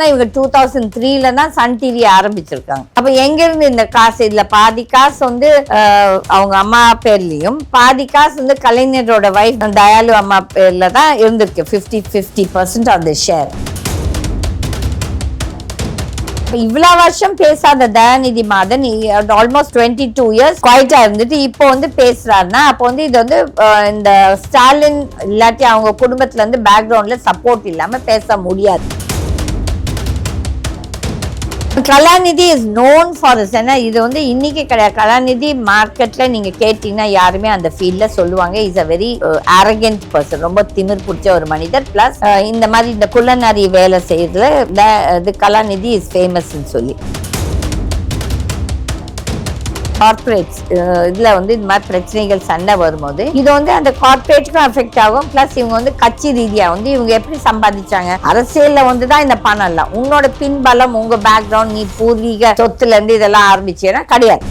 ஆனா இவங்க two thousand த்ரீல தான் சன் டிவி ஆரம்பிச்சிருக்காங்க. அப்ப எங்க இருந்து இந்த காசு? இதுல பாதி காசு வந்து அவங்க அம்மா பேர்லயும் பாதி காசு வந்து கலைஞரோட வைஃப் தயாலு அம்மா பேர்ல தான் இருந்திருக்கு. Fifty fifty percent of the share இவ்வளவு வருஷம் பேசாத Dayanidhi Maran almost twenty two years குவைட்டா இருந்துட்டு இப்போ வந்து பேசுறாருன்னா அப்போ வந்து இது வந்து இந்த ஸ்டாலின் இல்லாட்டி அவங்க குடும்பத்துல இருந்து பேக்ரவுண்ட்ல சப்போர்ட் இல்லாம பேச முடியாது. கலாநிதி இஸ் நோன் ஃபார் ஏன்னா இது வந்து இன்னைக்கு கிடையாது. கலாநிதி மார்க்கெட்ல நீங்க கேட்டீங்கன்னா யாருமே அந்த ஃபீல்ட்ல சொல்லுவாங்க. Is a very arrogant person ரொம்ப திமிர் பிடிச்ச ஒரு மனிதர். பிளஸ் uh, இந்த மாதிரி இந்த குள்ளநரி வேலை செய்யறதுல இது கலாநிதி இஸ் ஃபேமஸ்ன்னு சொல்லி. கார்பரேட்ஸ் இதில் வந்து இந்த மாதிரி பிரச்சனைகள் சண்டை வரும்போது இது வந்து அந்த கார்பரேட்டுக்கும் அஃபெக்ட் ஆகும். ப்ளஸ் இவங்க வந்து கட்சி ரீதியாக வந்து இவங்க எப்படி சம்பாதிச்சாங்க? அரசியலில் வந்து தான் இந்த பணம் இல்லை உன்னோட பின்பலம் உங்கள் பேக்ரவுண்ட் நீ பூர்வீக சொத்துலேருந்து இதெல்லாம் ஆரம்பிச்சேன்னா கிடையாது.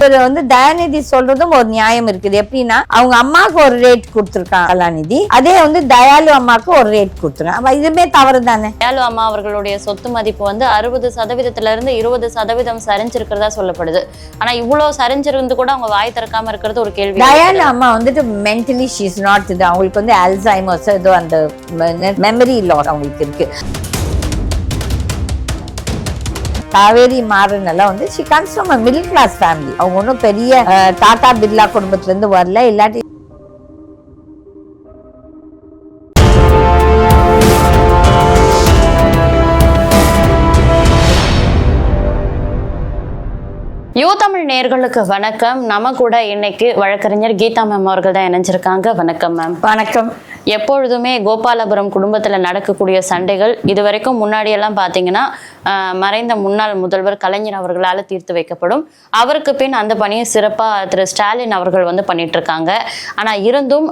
இவர் வந்து தயாநிதி சொல்றதும் ஒரு நியாயம் இருக்குது. எப்படின்னா அவங்க அம்மாவுக்கு ஒரு ரேட் கொடுத்துருக்காங்க கலாநிதி. அதே வந்து தயாலு அம்மாவுக்கு ஒரு ரேட் கொடுத்துருக்காங்க. அப்ப இதுமே தவறு தானே? தயாலு அம்மா அவர்களுடைய சொத்து மதிப்பு வந்து அறுபது சதவீதத்துல இருந்து இருபது சதவீதம் சரிஞ்சிருக்கிறதா சொல்லப்படுது. ஆனா இவ்வளவு சரிஞ்சிருந்து கூட அவங்க வாய் திறக்காம இருக்கிறது ஒரு கேள்வி. டயாலு அம்மா வந்துட்டு மென்டலி ஷீஸ் நாட் இது. அவங்களுக்கு வந்து அல்சைமர்ஸ் ஏதோ அந்த மெமரி லாஸ் அவங்களுக்கு இருக்கு. காவேரி மாறன் எல்லாம் வந்து she comes from middle class family அவங்க ஒன்றும் பெரிய டாடா பிர்லா குடும்பத்துல இருந்து வரல. இல்லாட்டி யூ தமிழ் நேர்களுக்கு வணக்கம். நம்ம கூட இன்னைக்கு வழக்கறிஞர் கீதா மேம் அவர்கள் தான் இணைஞ்சிருக்காங்க. வணக்கம் மேம் வணக்கம். எப்பொழுதுமே கோபாலபுரம் குடும்பத்தில் நடக்கக்கூடிய சண்டைகள் இதுவரைக்கும் முன்னாடியெல்லாம் பார்த்தீங்கன்னா மறைந்த முன்னாள் முதல்வர் கலைஞர் அவர்களால் தீர்த்து வைக்கப்படும். அவருக்கு பின் அந்த பணியை சிறப்பாக திரு ஸ்டாலின் அவர்கள் வந்து பண்ணிட்டு இருக்காங்க ஆனால் இருந்தும்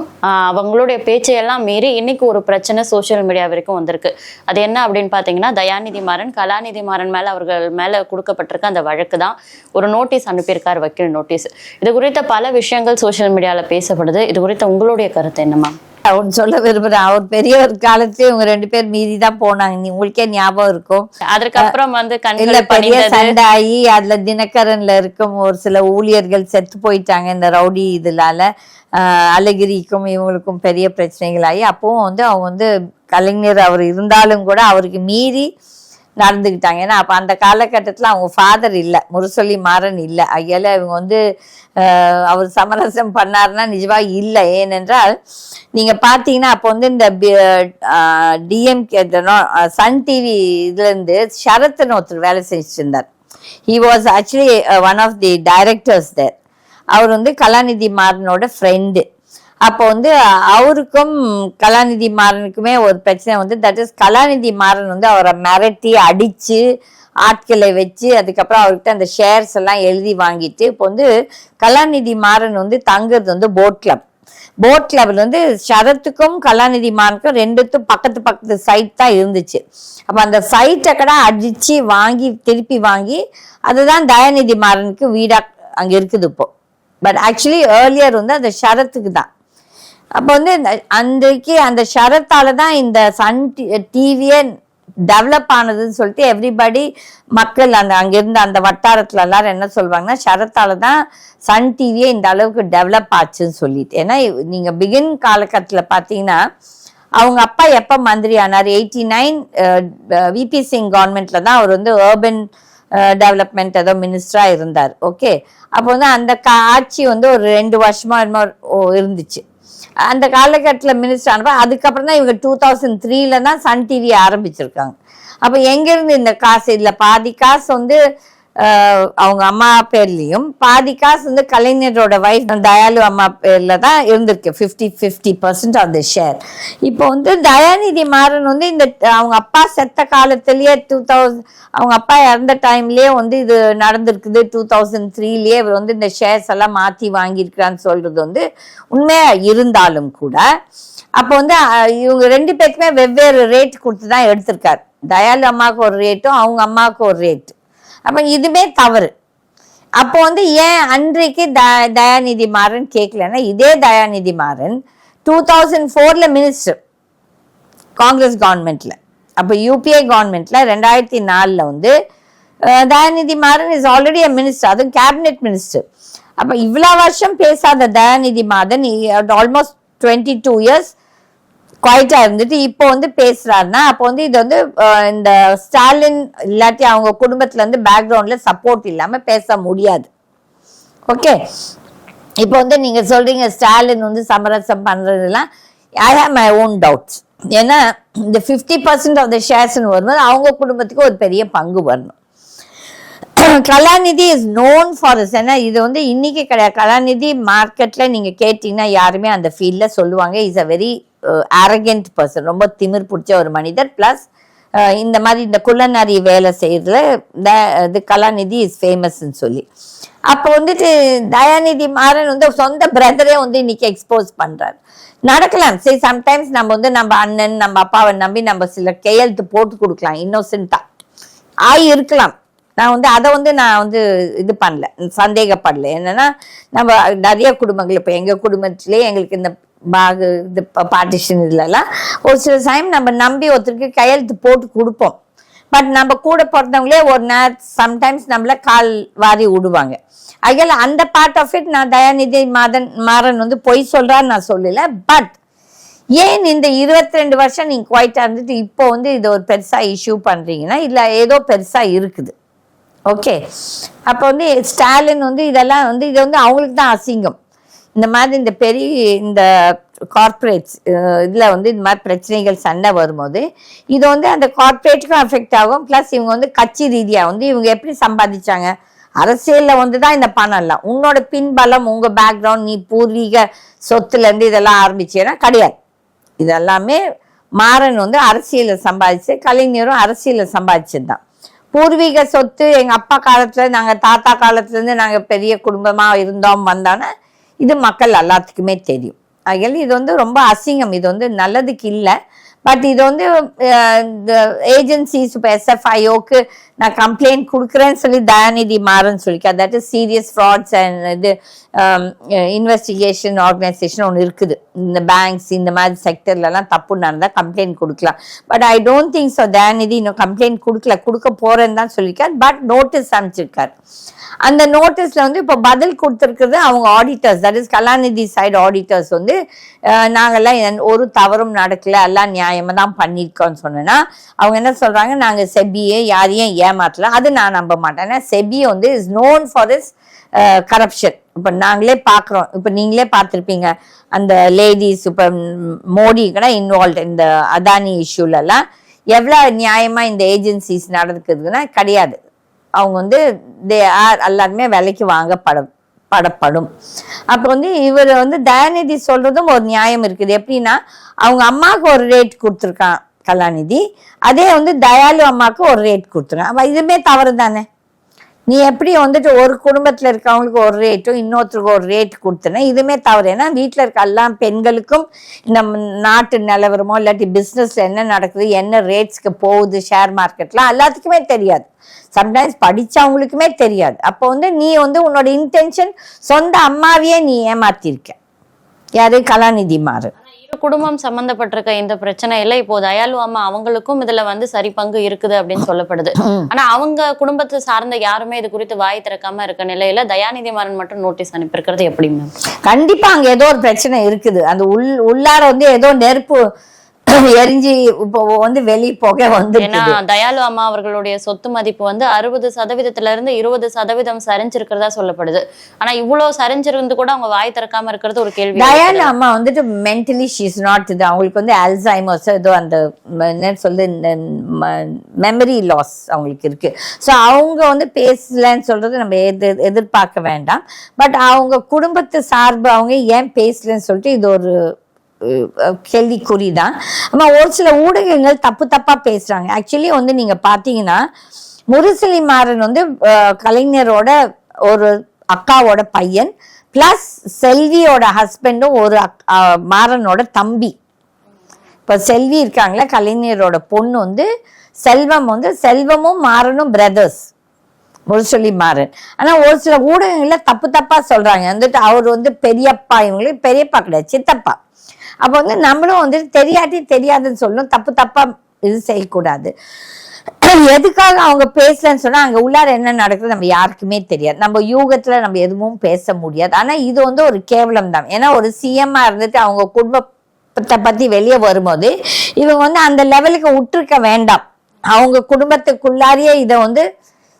அவங்களுடைய பேச்சையெல்லாம் மீறி இன்னைக்கு ஒரு பிரச்சனை சோஷியல் மீடியா வரைக்கும் வந்திருக்கு. அது என்ன அப்படின்னு பார்த்தீங்கன்னா தயாநிதி மாறன் கலாநிதி மாறன் மேலே அவர்கள் மேலே கொடுக்கப்பட்டிருக்க அந்த வழக்கு தான் ஒரு நோட்டீஸ் அனுப்பியிருக்கார் வக்கீல் நோட்டீஸ். இது குறித்த பல விஷயங்கள் சோஷியல் மீடியாவில் பேசப்படுது. இது குறித்த உங்களுடைய கருத்து என்னம்மா அவர் சொல்ல விரும்புறேன். அவர் பெரியவர் காலத்துல இவங்க ரெண்டு பேர் மீறி தான் போனாங்க. நீ உங்களுக்கே ஞாபகம் இருக்கும். அதற்கப்புறம் வந்து இல்ல பெரிய சண்டை ஆகி அதுல தினகரன்ல இருக்கும் ஒரு சில ஊழியர்கள் செத்து போயிட்டாங்க இந்த ரவுடி இதுலால. ஆஹ் அழகிரிக்கும் இவங்களுக்கும் பெரிய பிரச்சனைகள் ஆகி அப்பவும் வந்து அவங்க வந்து கலைஞர் அவர் இருந்தாலும் கூட அவருக்கு மீறி நடந்துக்கிட்டாங்க. ஏன்னா அப்போ அந்த காலகட்டத்தில் அவங்க ஃபாதர் இல்லை. முரசொலி மாறன் இல்லை. ஐயால இவங்க வந்து அவர் சமரசம் பண்ணாருன்னா நிஜமாக இல்லை. ஏனென்றால் நீங்கள் பார்த்தீங்கன்னா அப்போ வந்து இந்த டிஎம்கே சன் டிவி இதுலேருந்து சரத்னு ஒருத்தர் வேலை செஞ்சுட்டு இருந்தார் he was actually one of the directors there அவர் வந்து கலாநிதி மாறனோட ஃப்ரெண்டு அப்போ வந்து அவருக்கும் கலாநிதி மாறனுக்குமே ஒரு பிரச்சனை வந்து தட் இஸ் கலாநிதி மாறன் வந்து அவரை மிரட்டி அடிச்சு ஆட்களை வச்சு அதுக்கப்புறம் அவர்கிட்ட அந்த ஷேர்ஸ் எல்லாம் எழுதி வாங்கிட்டு இப்போ வந்து கலாநிதி மாறன் வந்து தங்குறது வந்து போட் கிளப் போட் கிளப்ல வந்து சரத்துக்கும் கலாநிதி மாறனுக்கும் ரெண்டுத்தும் பக்கத்து பக்கத்து சைட் தான் இருந்துச்சு. அப்ப அந்த சைட்டை கூட அடிச்சு வாங்கி திருப்பி வாங்கி அதுதான் தயாநிதி மாறனுக்கு வீடா அங்க இருக்குது இப்போ. பட் ஆக்சுவலி ஏர்லியர் வந்து அந்த ஷரத்துக்கு தான். அப்போ வந்து இந்த- அன்றைக்கு அந்த ஷரத்தால தான் இந்த சன் டிவியே டெவலப் ஆனதுன்னு சொல்லிட்டு எவ்ரிபடி மக்கள் அந்த அங்கிருந்த அந்த வட்டாரத்துல எல்லாரும் என்ன சொல்லுவாங்கன்னா ஷரத்தால தான் சன் டிவியே இந்த அளவுக்கு டெவலப் ஆச்சுன்னு சொல்லிட்டு. ஏன்னா நீங்கள் நீங்க பிகின் காலகட்டத்தில் பார்த்தீங்கன்னா அவங்க அப்பா எப்போ மந்திரி ஆனார்? எயிட்டி நைன் விபி சிங் கவர்மெண்ட்ல தான் அவர் வந்து ஏர்பன் டெவலப்மெண்ட் ஏதோ மினிஸ்டராக இருந்தார். ஓகே அப்போ வந்து அந்த கா- ஆட்சி வந்து ஒரு ரெண்டு வருஷமா ஓ- இருந்துச்சு. அந்த காலகட்டத்தில் மினிஸ்டர் ஆனப்ப அதுக்கப்புறம் தான் இவங்க டூ தௌசண்ட் த்ரீல தான் சன் டிவி ஆரம்பிச்சிருக்காங்க. அப்போ எங்கேருந்து இந்த காசு இதுல பாதி காசு வந்து அவங்க அம்மா பேர்லயும் பாதி காசு வந்து கலைஞரோட வைஃப் தயாலு அம்மா பேர்ல தான் இருந்திருக்கு. Fifty fifty percent of the share இப்போ வந்து தயாநிதி மாறன் வந்து இந்த அவங்க அப்பா செத்த காலத்திலேயே டூ தௌசண்ட் அவங்க அப்பா இறந்த டைம்லயே வந்து இது நடந்திருக்குது. டூ தௌசண்ட் த்ரீலயே இவர் வந்து இந்த ஷேர்ஸ் எல்லாம் மாத்தி வாங்கியிருக்கிறான்னு சொல்றது வந்து உண்மையா இருந்தாலும் கூட அப்போ வந்து இவங்க ரெண்டு பேருக்குமே வெவ்வேறு ரேட் கொடுத்து தான் எடுத்திருக்காரு. தயாலு அம்மாவுக்கு ஒரு ரேட்டும் அவங்க அம்மாவுக்கு ஒரு ரேட் அப்போ இதுவே தவறு. அப்போ வந்து ஏன் அன்றைக்கு த தயாநிதி மாறன் கேட்கலன்னா இதே தயாநிதி மாறன் டூ தௌசண்ட் ஃபோரில் மினிஸ்டர் காங்கிரஸ் கவர்மெண்ட்ல அப்போ யூபிஐ கவர்மெண்ட்ல ரெண்டாயிரத்தி நாலில் வந்து Dayanidhi Maran is already a minister அதுவும் கேபினெட் மினிஸ்டர் அப்போ இவ்வளோ வருஷம் பேசாத Dayanidhi Maran almost twenty two years குவைட்டா இருந்துட்டு இப்போ வந்து பேசுறாருன்னா அப்போ வந்து இது வந்து இந்த ஸ்டாலின் இல்லாட்டி அவங்க குடும்பத்துல இருந்து பேக்ரவுண்ட்ல சப்போர்ட் இல்லாம பேச முடியாது. ஓகே இப்போ வந்து நீங்க சொல்றீங்க ஸ்டாலின் வந்து சமரசம் பண்றதுலாம் I have my own doubts ஏன்னா இந்த ஃபிஃப்டி பர்சன்ட் ஆஃப் த ஷேர்ஸ்னு வரும்போது அவங்க குடும்பத்துக்கு ஒரு பெரிய பங்கு வரணும். கலாநிதி இஸ் நோன் ஃபார் ஏன்னா இது வந்து இன்னைக்கு கிடையாது. கலாநிதி மார்க்கெட்ல நீங்க கேட்டீங்கன்னா யாருமே அந்த ஃபீல்ட்ல சொல்லுவாங்க. Is a very arrogant person ரொம்ப திமிர் பிடிச்ச ஒரு மனிதர். பிளஸ் இந்த மாதிரி இந்த குள்ளநரி வேலை செய்யறதுல த- இது கலாநிதி இஸ் ஃபேமஸ்ன்னு சொல்லி. அப்போ வந்துட்டு தயாநிதி மாறன் வந்து சொந்த பிரதரே வந்து இன்னைக்கு எக்ஸ்போஸ் பண்றாரு. நடக்கலாம். சரி சம்டைம்ஸ் நம்ம வந்து நம்ம அண்ணன் நம்ம அப்பாவை நம்பி நம்ம சில கையெழுத்து போட்டு கொடுக்கலாம். இன்னோசென்ட்டா ஆய் இருக்கலாம். நான் வந்து அதை வந்து நான் வந்து இது பண்ணல. சந்தேகப்படல. என்னன்னா நம்ம நிறைய குடும்பங்கள் இப்போ எங்க குடும்பத்திலே எங்களுக்கு இந்த பாகு இது பார்ட்டிஷன் இதுலலாம். ஒரு சில டைம் நம்ம நம்பி ஒருத்தருக்கு கையெழுத்து போட்டு கொடுப்போம். பட் நம்ம கூட பிறந்தவங்களே ஒரு நேரம் சம்டைம்ஸ் நம்மள கால் வாரி விடுவாங்க. அதில் அந்த பார்ட் ஆஃப் இட் நான் தயாநிதி மாதன் மாறன் வந்து பொய் சொல்கிறான்னு நான் சொல்லல. பட் ஏன் இந்த இருபத்தி ரெண்டு வருஷம் நீங்கள் குவைட்டாக இருந்துட்டு இப்போ வந்து இதை ஒரு பெருசாக இஷ்யூ பண்ணுறீங்கன்னா இல்லை ஏதோ பெருசாக இருக்குது. ஓகே அப்போ வந்து ஸ்டாலின் வந்து இதெல்லாம் வந்து இது வந்து அவங்களுக்கு தான் அசிங்கம். இந்த மாதிரி இந்த பெரிய இந்த கார்ப்பரேட்ஸ் இதில் வந்து இந்த மாதிரி பிரச்சனைகள் சண்டை வரும்போது இது வந்து அந்த கார்ப்பரேட்டுக்கும் அஃபெக்ட் ஆகும். ப்ளஸ் இவங்க வந்து கட்சி ரீதியாக வந்து இவங்க எப்படி சம்பாதிச்சாங்க? அரசியலில் வந்து தான் இந்த பணம் எல்லாம். உன்னோட பின்பலம் உங்கள் பேக்ரவுண்ட் நீ பூர்வீக சொத்துலேருந்து இதெல்லாம் ஆரம்பிச்சேன்னா கிடையாது. இதெல்லாமே மாறன் வந்து அரசியலில் சம்பாதிச்சு கலைஞரும் அரசியலில் சம்பாதிச்சது தான் பூர்வீக சொத்து எங்கள் அப்பா காலத்தில் நாங்கள் தாத்தா காலத்துலேருந்து நாங்கள் பெரிய குடும்பமாக இருந்தோம் வந்தோன்னா இது மக்கள் எல்லாத்துக்குமே தெரியும். அதனால இது வந்து ரொம்ப அசிங்கம். இது வந்து நல்லதுக்கு இல்லை. பட் இது வந்து இந்த ஏஜென்சிஸ் இப்போ எஸ்எஃப்ஐஓக்கு நான் கம்ப்ளைண்ட் கொடுக்குறேன்னு சொல்லி தயாநிதி மாறன் சொல்லிக்க. That is serious frauds and இது இன்வெஸ்டிகேஷன் ஆர்கனைசேஷன் ஒன்று இருக்குது. இந்த பேங்க்ஸ் இந்த மாதிரி செக்டர்லலாம் தப்பு நடந்தால் கம்ப்ளைண்ட் கொடுக்கலாம். But I don't think so Dayanidhi இன்னும் கம்ப்ளைண்ட் கொடுக்கல. கொடுக்க போகிறேன்னு தான் சொல்லியிருக்கார். பட் நோட்டீஸ் அனுப்பிச்சிருக்காரு. அந்த நோட்டீஸில் வந்து இப்போ பதில் கொடுத்துருக்குறது அவங்க auditors that is Kalanithi side auditors வந்து நாங்கள்லாம் நாங்கெல்லாம் ஒரு தவறும் நடக்கல. எல்லாம் நியாயம் தான் பண்ணியிருக்கோன்னு சொன்னேன்னா அவங்க என்ன சொல்கிறாங்க நாங்கள் செபியை யாரையும் ஏமாற்றல அது நான் நம்ப மாட்டேன். ஏன்னா செபி வந்து is known for is corruption இப்போ நாங்களே பார்க்குறோம் இப்போ நீங்களே பார்த்துருப்பீங்க. அந்த லேடிஸ் இப்போ மோடி கூட இன்வால்வ் இந்த அதானி இஷ்யூலலாம் எவ்வளோ நியாயமாக இந்த ஏஜென்சிஸ் நடக்குதுன்னா கிடையாது. அவங்க வந்து தே ஆர் எல்லாருமே விலைக்கு வாங்கப்படும். படப்படும். அப்போ வந்து இவர் வந்து தயாநிதி சொல்றதும் ஒரு நியாயம் இருக்குது. எப்படின்னா அவங்க அம்மாவுக்கு ஒரு ரேட் கொடுத்துருக்கான் கலாநிதி. அதே வந்து தயாலு அம்மாவுக்கு ஒரு ரேட் கொடுத்துருக்கான். அப்ப இதுமே தவறு தானே நீ எப்படி வந்துட்டு ஒரு குடும்பத்தில் இருக்கவங்களுக்கு ஒரு ரேட்டும் இன்னொருத்தருக்கு ஒரு ரேட் கொடுத்தன இதுவுமே தவறு. ஏன்னா வீட்டில் இருக்க எல்லா பெண்களுக்கும் இந்த நாட்டு நிலவரமோ இல்லாட்டி பிஸ்னஸில் என்ன நடக்குது என்ன ரேட்ஸ்க்கு போகுது ஷேர் மார்க்கெட்லாம் எல்லாத்துக்குமே தெரியாது. சம்டைம்ஸ் படித்தவங்களுக்குமே தெரியாது. அப்போ வந்து நீ வந்து உன்னோட இன்டென்ஷன் சொந்த அம்மாவையே நீ ஏமாத்திருக்க. யாரு? கலாநிதி மாறு குடும்பம் சம்பந்தப்பட்டிருக்க இந்த பிரச்சனையில இப்போ தயாலு அம்மா அவங்களுக்கும் இதுல வந்து சரி பங்கு இருக்குது அப்படின்னு சொல்லப்படுது. ஆனா அவங்க குடும்பத்தை சார்ந்த யாருமே இது குறித்து வாய் திறக்காம இருக்க நிலையில தயாநிதி மாறன் மட்டும் நோட்டீஸ் அனுப்பியிருக்கிறது எப்படி மேம் கண்டிப்பா அங்க ஏதோ ஒரு பிரச்சனை இருக்குது. அந்த உள் உள்ளார வந்து ஏதோ நெருப்பு எரிஞ்சு இப்போ வந்து வெளியே போக வந்து ஏன்னா தயாலு அம்மா அவர்களுடைய சொத்து மதிப்பு வந்து அறுபது சதவீதத்துல இருந்து இருபது சதவீதம் சரிஞ்சிருக்கிறதா சொல்லப்படுது. ஆனா இவ்வளவு சரிஞ்சிருந்து கூட அவங்க வாய் திறக்காம இருக்கிறது ஒரு கேள்வி. டயானா அம்மா வந்துட்டு மென்டலி ஷீஸ் நாட் இது அவங்களுக்கு வந்து அல்சைமர்ஸ் ஏதோ அந்த என்ன சொல்றது மெமரி லாஸ் அவங்களுக்கு இருக்கு. ஸோ அவங்க வந்து பேசலன்னு சொல்றது நம்ம எதிர் எதிர்பார்க்க வேண்டாம். பட் அவங்க குடும்பத்து சார்பு அவங்க ஏன் பேசலன்னு சொல்லிட்டு இது ஒரு கேள்விக்குறி தான் ஆமா ஒரு சில ஊடகங்கள் தப்பு தப்பாக பேசுறாங்க. ஆக்சுவலி வந்து நீங்கள் பார்த்தீங்கன்னா முரசலி மாறன் வந்து கலைஞரோட ஒரு அக்காவோட பையன் ப்ளஸ் செல்வியோட ஹஸ்பண்டும் ஒரு அக்- மாறனோட தம்பி. இப்போ செல்வி இருக்காங்களே கலைஞரோட பொண்ணு வந்து செல்வம் வந்து செல்வமும் மாறனும் பிரதர்ஸ் முரசொலி மாறன் ஆனால் ஒரு சில ஊடகங்களில் தப்பு தப்பாக சொல்கிறாங்க வந்துட்டு அவர் வந்து பெரியப்பா இவங்களுக்கு பெரியப்பா கிடையாது சித்தப்பா. அப்போ வந்து நம்மளும் வந்து தெரியாட்டி தெரியாதுன்னு சொல்லணும். தப்பு தப்பா இது செய்யக்கூடாது. எதுக்காக அவங்க பேசலன்னு சொன்னா அங்க உள்ளார என்ன நடக்குது நம்ம யாருக்குமே தெரியாது. நம்ம யூகத்துல நம்ம எதுவும் பேச முடியாது. ஆனா இது வந்து ஒரு கேவலம் தான். ஏன்னா ஒரு சிஎம்மா இருந்துட்டு அவங்க குடும்பத்தை பத்தி வெளியே வரும்போது இவங்க வந்து அந்த லெவலுக்கு விட்டுருக்க வேண்டாம். அவங்க குடும்பத்துக்குள்ளாரியே இதை வந்து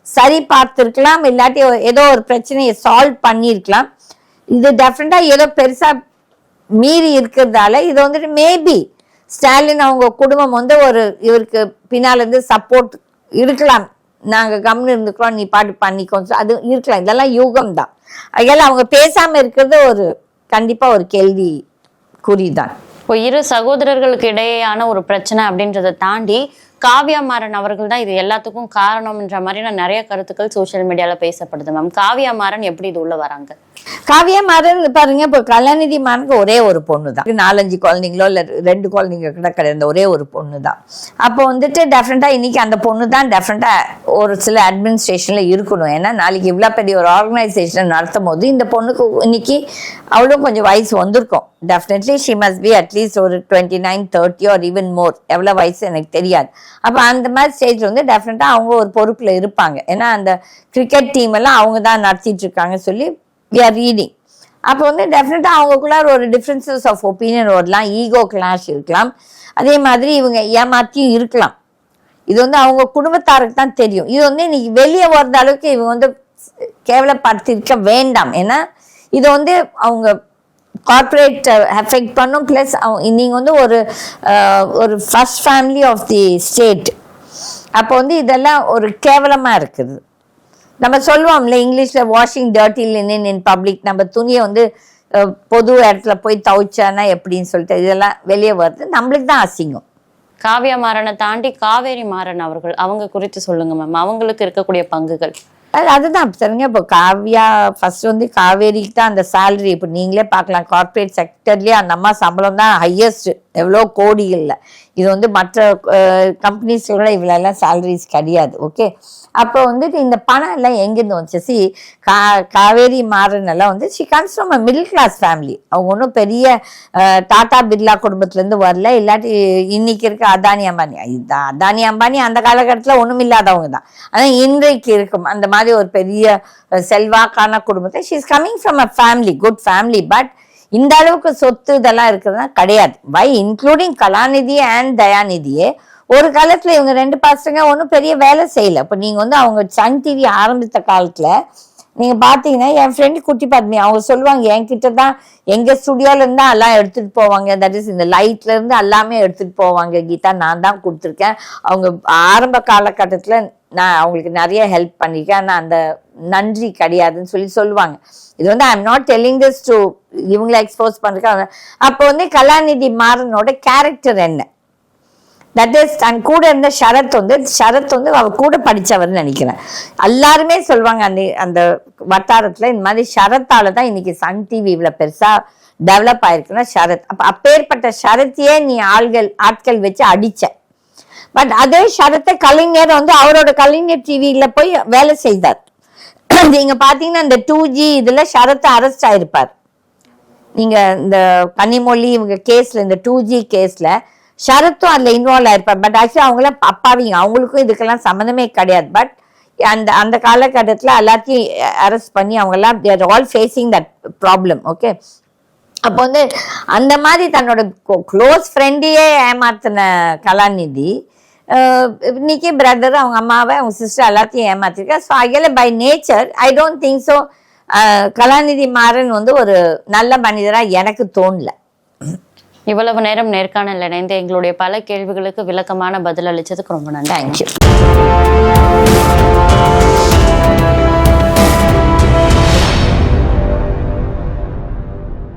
சரி பார்த்துருக்கலாம். இல்லாட்டி ஏதோ ஒரு பிரச்சனையை சால்வ் பண்ணியிருக்கலாம். இது டெஃபினட்டா ஏதோ பெருசா மீறி இருக்கிறதால இது வந்துட்டு மேபி ஸ்டாலின் அவங்க குடும்பம் வந்து ஒரு இவருக்கு பின்னாலேருந்து சப்போர்ட் இருக்கலாம். நாங்கள் கம்னு இருந்துக்கிறோம் நீ பாட்டு பண்ணிக்கோ. அது இருக்கலாம். இதெல்லாம் யூகம் தான் அதனால அவங்க பேசாமல் இருக்கிறது ஒரு கண்டிப்பாக ஒரு கேள்வி குறிதான். இப்போ இரு சகோதரர்களுக்கு இடையேயான ஒரு பிரச்சனை அப்படின்றத தாண்டி காவ்யா மாறன் அவர்கள் தான் இது எல்லாத்துக்கும் காரணம்ன்ற மாதிரியான நிறைய கருத்துக்கள் சோஷியல் மீடியாவில் பேசப்படுது மேம் காவ்யா மாறன் எப்படி இது உள்ள வராங்க? காவியா மாறன் பாருங்க இப்போ கலாநிதி மாறனுக்கு ஒரே ஒரு பொண்ணு தான் நாலஞ்சு குழந்தைங்களோ இல்லை ரெண்டு குழந்தைங்க கூட கிடையாது ஒரே ஒரு பொண்ணு தான் அப்போ வந்துட்டு டெஃபரெண்டாக இன்னைக்கு அந்த பொண்ணு தான் டெஃபரெண்டாக ஒரு சில அட்மினிஸ்ட்ரேஷனில் இருக்கணும். ஏன்னா நாளைக்கு இவ்வளோ பெரிய ஒரு ஆர்கனைசேஷன் நடத்தும் போது இந்த பொண்ணுக்கு இன்னைக்கு அவ்வளோ கொஞ்சம் வயசு வந்திருக்கும். Definitely she must be at least ஒரு twenty nine thirty or even more எவ்வளோ வயசு எனக்கு தெரியாது. அப்போ அந்த மாதிரி ஸ்டேஜ் வந்து டெஃபினட்டாக அவங்க ஒரு பொறுப்பில் இருப்பாங்க. ஏன்னா அந்த கிரிக்கெட் டீம் எல்லாம் அவங்க தான் நடத்திட்டு இருக்காங்க சொல்லி வி ஆர் ரீடிங் அப்போ வந்து டெஃபினட்டாக அவங்களுக்குள்ளார ஒரு டிஃப்ரென்சஸ் ஆஃப் ஒப்பீனியன் வரலாம். ஈகோ கிளாஷ் இருக்கலாம். அதே மாதிரி இவங்க ஏமாற்றியும் இருக்கலாம். இது வந்து அவங்க குடும்பத்தாருக்கு தான் தெரியும். இது வந்து இன்னைக்கு வெளியே வர்ற அளவுக்கு இவங்க வந்து கேவலப்படுத்திருக்க வேண்டாம். ஏன்னா இது வந்து அவங்க கார்பரேட் எஃபெக்ட் பண்ணும். ப்ளஸ் நீங்கள் வந்து ஒரு ஒரு first family of the state அப்போ வந்து இதெல்லாம் ஒரு கேவலமாக இருக்குது. நம்ம சொல்லுவோம்ல இங்கிலீஷில் washing dirty linen in public நம்ம துணியை வந்து பொது இடத்துல போய் துவைச்சானா எப்படின்னு சொல்லிட்டு இதெல்லாம் வெளியே வருது நம்மளுக்கு தான் அசிங்கம். காவ்யா மாறனை தாண்டி காவேரி மாறன் அவர்கள் அவங்க குறித்து சொல்லுங்க மேம் அவங்களுக்கு இருக்கக்கூடிய பங்குகள். அது அதுதான் சரிங்க இப்போ காவ்யா ஃபர்ஸ்ட் வந்து காவேரிக்கு தான் அந்த salary இப்போ நீங்களே பார்க்கலாம் கார்ப்பரேட் செக்டர்லேயே அந்த அம்மா சம்பளம் தான் ஹையஸ்ட் எவ்வளோ கோடிகளில் இது வந்து மற்ற கம்பெனிஸ்ல இவ்வளோ எல்லாம் சேலரிஸ் கிடையாது ஓகே அப்போ வந்துட்டு இந்த பணம் எல்லாம் எங்கேருந்து வந்துச்சு? சி கா காவேரி மாறனெல்லாம் வந்து she comes from a middle class family அவங்க ஒன்றும் பெரிய டாடா பிர்லா குடும்பத்துலேருந்து வரல. இல்லாட்டி இன்னைக்கு இருக்க அதானி அம்பானி. இதுதான் அதானி அம்பானி அந்த காலகட்டத்தில் ஒன்றும் இல்லாதவங்க தான். ஆனால் இன்றைக்கு இருக்கும் அந்த மாதிரி ஒரு பெரிய செல்வாக்கான குடும்பத்தை she is coming from a family good family but இந்த அளவுக்கு சொத்து இதெல்லாம் இருக்கிறதுனா கிடையாது. வை இன்க்ளூடிங் கலாநிதி அண்ட் தயாநிதியே ஒரு காலத்துல இவங்க ரெண்டு பசங்க ஒன்றும் பெரிய வேலை செய்யல. இப்போ நீங்க வந்து அவங்க சன் டிவி ஆரம்பித்த காலத்துல நீங்க பாத்தீங்கன்னா என் ஃப்ரெண்டு குட்டி பத்மி அவங்க சொல்லுவாங்க என்கிட்ட தான் எங்க ஸ்டுடியோல இருந்து தான் எல்லாம் எடுத்துட்டு போவாங்க. தட் இஸ் இந்த லைட்ல இருந்து எல்லாமே எடுத்துட்டு போவாங்க. கீதா நான் தான் கொடுத்துருக்கேன். அவங்க ஆரம்ப காலகட்டத்துல நான் அவங்களுக்கு நிறைய ஹெல்ப் பண்ணியிருக்கேன் ஆனால் அந்த நன்றி கிடையாதுன்னு சொல்லி சொல்லுவாங்க. இது வந்து I am not telling this to இவங்களை எக்ஸ்போஸ் பண்றதுக்கு அப்போ வந்து கலாநிதி மாறனோட கேரக்டர் என்ன? தட் இஸ் அண்ட் கூட இருந்த ஷரத் வந்து ஷரத் வந்து அவ கூட படித்தவர்னு நினைக்கிறேன். எல்லாருமே சொல்லுவாங்க அந்த அந்த வட்டாரத்தில் இந்த மாதிரி ஷரத்தால தான் இன்னைக்கு சன் டிவி இவ்வளோ பெருசாக டெவலப் ஆயிருக்குன்னா ஷரத் அப்போ அப்பேற்பட்ட ஷரத்தையே நீ ஆள்கள் ஆட்கள் வச்சு அடித்த பட் அதே ஷரத்தை கலைஞர் வந்து அவரோட கலைஞர் டிவியில போய் வேலை செய்தார். நீங்க பாத்தீங்கன்னா இந்த டூ ஜி இதுல ஷரத்தை அரெஸ்ட் ஆயிருப்பார். நீங்க இந்த கனிமொழி இவங்க கேஸ்ல இந்த டூ ஜி கேஸ்ல ஷரத்தும் அதுல இன்வால்வ் ஆயிருப்பார். பட் ஆக்சுவலி அவங்களாம் அப்பாவிங்க. அவங்களுக்கும் இதுக்கெல்லாம் சம்மந்தமே கிடையாது. பட் அந்த அந்த காலகட்டத்தில் எல்லாத்தையும் அரெஸ்ட் பண்ணி அவங்கெல்லாம் there all facing that problem okay அப்போ வந்து அந்த மாதிரி தன்னோட க்ளோஸ் ஃப்ரெண்டையே ஏமாத்தின கலாநிதி இன்னைக்கு பிரதர் அவங்க அம்மாவை அவங்க சிஸ்டர் எல்லாத்தையும் ஏமாத்திருக்கா. ஸோ அகல by nature I don't think so Kalanithi Maran வந்து ஒரு நல்ல மனிதரா எனக்கு தோணல. இவ்வளவு நேரம் நேர்காணல் இணைந்து எங்களுடைய பல கேள்விகளுக்கு விளக்கமான பதில் அளிச்சதுக்கு ரொம்ப நன்றி. தேங்க்யூ